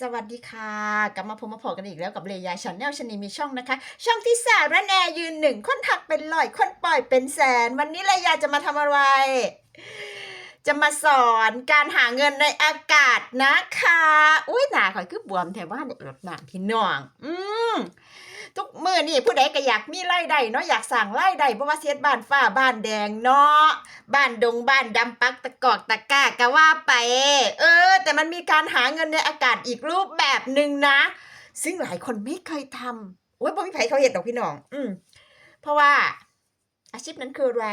สวัสดีค่ะ กลับมาพบมาพอกันอีกแล้วกับเลยาชาแนลชนีมีช่องนะคะ ช่องที่สาระแนยืนหนึ่งคนถักเป็นลอยคนปล่อยเป็นแสน วันนี้เลยาจะมาทำอะไร จะมาสอนการหาเงินในอากาศนะคะ อุ้ยหนาข่อยคือบวมแถวบ้านเดือดหนาพี่น้อง อืม ทุกมือนี่ผู้ใดก็อยากมีไร่ใดเนาะอยากสั่งไร่ใดเพราะว่าเสียดบ้านฟ้าบ้านแดงเนาะบ้านดงบ้านดำปักตะกอกตะก้าก็ว่าไป เออ แต่มันมีการหาเงินในอากาศอีกรูปแบบหนึ่งนะ ซึ่งหลายคนไม่เคยทำโอ้ยบ่มีไผเขาเห็นดอกพี่น้อง อืมเพราะว่า อาชีพนั้นคืออะไร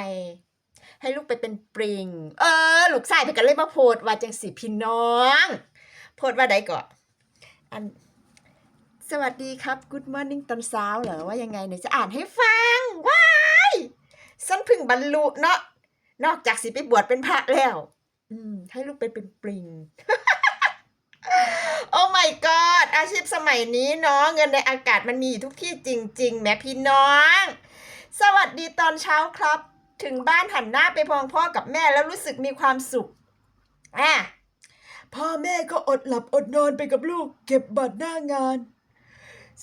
ให้ลูกไปเป็นปริง เออ ลูกชายไปกันเลยมาโพดว่าจังสิพี่น้อง โพดว่าใดก่อนอัน สวัสดีครับ Good morning ตอนเช้าเหรอว่ายังไงเนี่ยจะอ่านให้ฟัง ว้ายฉันเพึ่งบรรลุเนาะนอกจากสิไปบวชเป็นพระแล้ว อืม ให้ลูกไปเป็นปริง โอ้ my god อาชีพสมัยนี้เนาะเงินในอากาศมันมีทุกที่จริง ๆ แม่พี่น้อง สวัสดีตอนเช้าครับ ถึงบ้านหันหน้าไปพองพ่อกับแม่แล้วรู้สึกมีความสุขอะพ่อแม่ก็อดหลับอดนอนไปกับลูก เก็บบัตรหน้างาน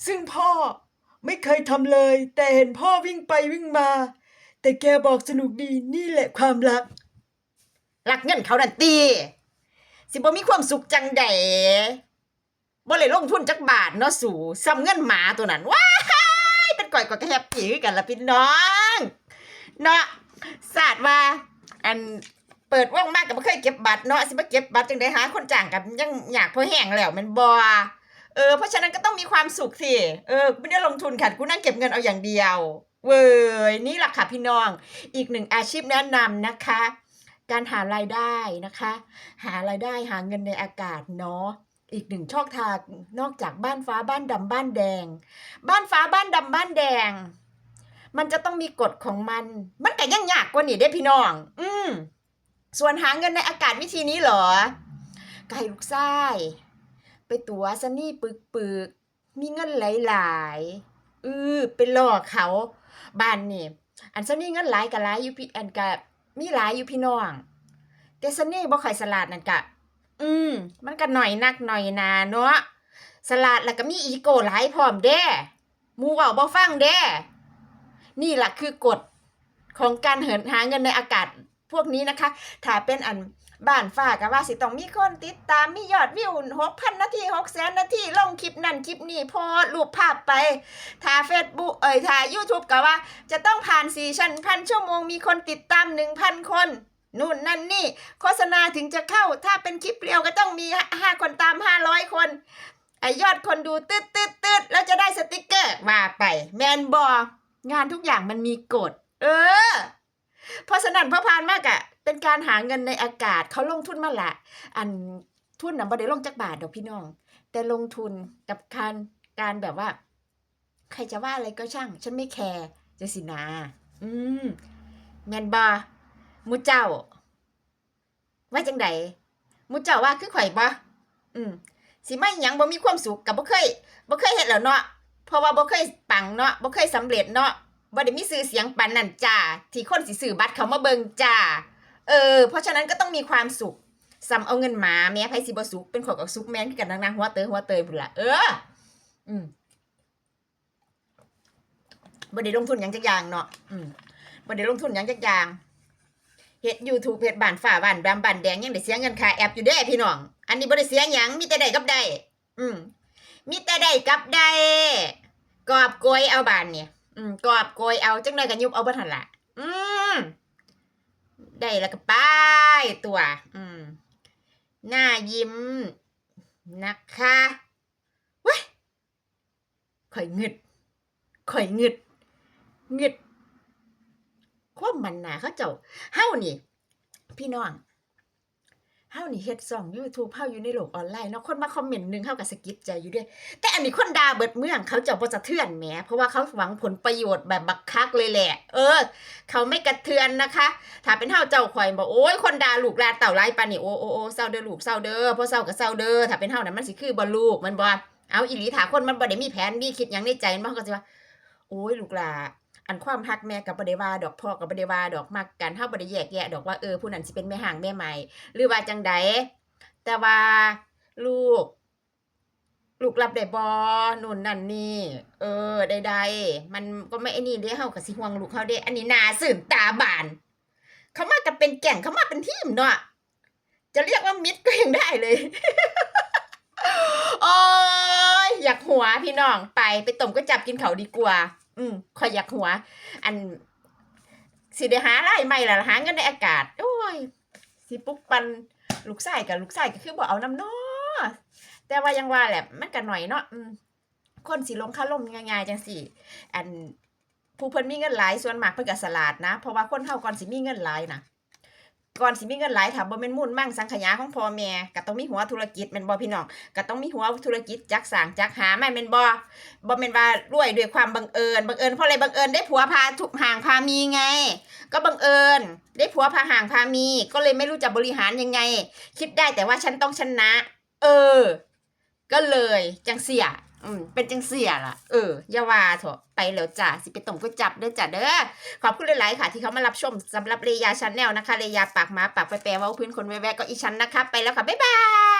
ซึ่งพ่อไม่เคยทำเลย แต่เห็นพ่อวิ่งไปวิ่งมา แต่แกบอกสนุกดีนี่แหละความรัก รักเงินเขาดันตี สิบ่มีความสุขจังใดบ่เลยลงทุนจักบาทเนาะสูซ้ำเงินหมาตัวนั้นว้ายเป็นก่อยกว่าแฮปปี้กันละพี่น้องเนาะศาสตร์ว่าอันเปิดว่างมากกับบ่เคยเก็บบัตรเนาะสิบ่เก็บบัตรจังได๋หาคนจ้างกับยังอยากพอแห้งแล้วแมันบ่ เออเพราะฉะนั้นก็ต้องมีความสุขสิเออไม่ได้ลงทุนค่ะกูนั่งเก็บเงินเอาอย่างเดียว เว้ยนี่แหละค่ะพี่น้อง อีกหนึ่งอาชีพแนะนำนะคะ การหารายได้นะคะ หารายได้หาเงินในอากาศเนาะอีกหนึ่งช่องทางนอกจากบ้านฟ้าบ้านดำบ้านแดง บ้านฟ้าบ้านดำบ้านแดง มันจะต้องมีกฎของมัน มันก็ยังยากกว่านี่เด้พี่น้อง อืมส่วนหาเงินในอากาศวิธีนี้เหรอไก่ลูกไส้ ไปตัวซันนี่ปึกปึกๆมีเงินหลายๆอือไปหลอกเขาบ้านนี่อันซันนี่เงินหลายกับหลายอยู่พี่อันกับมีหลายอยู่พี่น้อง แต่ซันนี่บ่ค่อยสลัดนั่นกะ อืม มันก็หน่อยนักหน่อยนาเนาะสลัดแล้วก็มีอีโก้หลายพร้อมเด้มูเว้าบ่ฟังเด้นี่แหละคือกฎของการเหินหาเงินในอากาศพวกนี้นะคะ ถ้าเป็นอัน บ้านฝ้าก็ว่าสิต้องมีคนติดตามมียอดวิวหกพันนาทีหกแสนนาทีลงคลิปนั่นคลิปนี้โพสรูปภาพไปถ้าเฟซบุ๊กเอ่ยถ้า YouTube ก็ว่า จะต้องผ่านสี่ชั้นพันชั่วโมงมีคนติดตามหนึ่งพันคนนู่นนั่นนี่ โฆษณาถึงจะเข้าถ้าเป็นคลิปเรียวก็ต้องมีห้าคนตามห้าร้อยคนไอยอดคนดูตืดตืดตืดแล้วจะได้สติกเกอร์ว่าไป แมนบองานทุกอย่างมันมีกฎ เออ เพราะฉะนั้นพอผ่านมากอะ เป็นการหาเงินในอากาศเขาลงทุนมาละอันทุนนะบ่ได้ลงจักบาทดอกพี่น้อง แต่ลงทุนกับการการแบบว่า ใครจะว่าอะไรก็ช่าง ฉันไม่แคร์จะสินา อืมแมนบอมูเจ้า ว่าจังใดมูเจ้าว่าคือข่อยบ่อืมสิไม่หยังบ่มีความสุขกับบ่เคยบ่เคยเฮ็ดแล้วเนาะเพราะว่าบ่เคยปังเนาะบ่เคยสำเร็จเนาะบ่ได้มีชื่อเสียงปานนั้นจ้าที่คนสิซื้อบัตรเขามาเบิ่งจ้า เออ เพราะฉะนั้นก็ต้องมีความสุขซ้ำเอาเงินหมาแม้ไผสิบสุขเป็นขอกับสุขแมนคือกันนางๆหัวเตยหัวเตยพุ่นละเออ อืมบ่ได้ลงทุนหยังจักอย่างเนาะอืมบ่ได้ลงทุนหยังจักอย่างเฮ็ด YouTube เฮ็ดบ้านฟ้าบ้านดำบ้านแดงยังได้เสียเงินค่าแอปอยู่เด้พี่น้อง อันนี้บ่ได้เสียหยังมีแต่ได้กับได้อืมมีแต่ได้กับได้กอบโกยเอาบานเนี่ยอืมกอบโกยเอาจังไดกันยุบเอาบ่ทันละอืม ได้แล้วก็ไปตัว อืม หน้ายิ้ม นะคะว้ยข่อยงึดข่อยงึดงึดความมันหนาเขาเจ้าเฮ้านี่ พี่น้อง เฮานี่เฮ็ดช่อง YouTube เฮาอยู่ในโลกออนไลน์เนาะคนมาคอมเมนต์หนึงเฮาก็สะกิดใจอยู่เด้แต่อันนี้คนด่าเบิดเมืองเขาเจ้าบ่สะเทือนแหมเพราะว่าเขาหวังผลประโยชน์แบบบักคักเลยแหละ เออ เขาไม่กระเทือนนะคะ ถ้าเป็นเฮาเจ้าข่อยบอกโอ้ยคนด่าลูกหลาเต่าไรปานนี่โอ้โอ้โอ้เศร้าเด้อลูกเศร้าเด้อเพราะเศร้าก็เศร้าเด้อถ้าเป็นเฮานั้นมันสิคือบ่ลูกมันบ่เอาอีหลีถ้าคนมันบ่ได้มีแผนมีคิดหยังในใจมันก็สิว่าโอ้ยลูกหลา อันความฮักแม่กับบ่ได้ว่าดอกพ่อกับบ่ได้ว่าดอกมักกันเฮาบ่ได้แยกแยะดอกว่าเออผู้นั้นสิเป็นแม่ห่างแม่ใหม่ หรือว่าจังใดแต่ว่าลูก ลูกรับได้บ่นู่นนั่นนี่ เออใดๆมันก็ไม่ไอ้นี่เด้เฮาก็สิห่วงลูกเฮาเด้อันนี้นาสื่นตาบาน เขามากันเป็นแก่งเขามาเป็นทีมเนาะจะเรียกว่ามิตรก็ยังได้เลยโอ้ยอยากหัวพี่น้องไปไปต้มก็จับกินเขาดีกว่า อืมคอยอยากหัว อันสิได้หาไล่ไม่ล่ะหาเงินในอากาศ โอ้ย สิปุกปันลูกไส้กับลูกไส้ก็คือบ่เอาน้ำเนาะแต่ว่ายังว่าแหละมันก็หน่อยเนาะอืมคนสิลงค่าล่มง่ายๆจังสิอันผู้เพิ่นมีเงินหลายส่วนมากเพิ่นก็สลาดนะ เพราะว่าคนเฮาก่อนสิมีเงินหลายนะ ก่อนสิมีเงินหลายถ้าบ่แม่นมุ่นมั่งสังขยาของพ่อแม่ก็ต้องมีหัวธุรกิจแม่นบ่พี่น้องก็ต้องมีหัวธุรกิจจักสางจักหาแม่นแม่นบ่บ่แม่นว่ารวยด้วยความบังเอิญบังเอิญเพราะอะไรบังเอิญได้ผัวพาทุกห่างพามีไง ก็บังเอิญได้ผัวพาห่างพามี ก็เลยไม่รู้จะบริหารยังไง คิดได้แต่ว่าฉันต้องชนะ เออ ก็เลยจังเสีย อืมเป็นจังเสียล่ะ เอออย่าว่าเถอะไปแล้วจ้ะสิไปต้มก็จับเด้อจ้าเด้อขอบคุณหลายๆค่ะ ที่เขามารับชมสำหรับเรยาชาแนลนะคะเรยาปากหมาปากไปแปลว่าพื้นคนแวะๆก็อีชั้นนะคะ ไปแล้วค่ะ บ๊ายบาย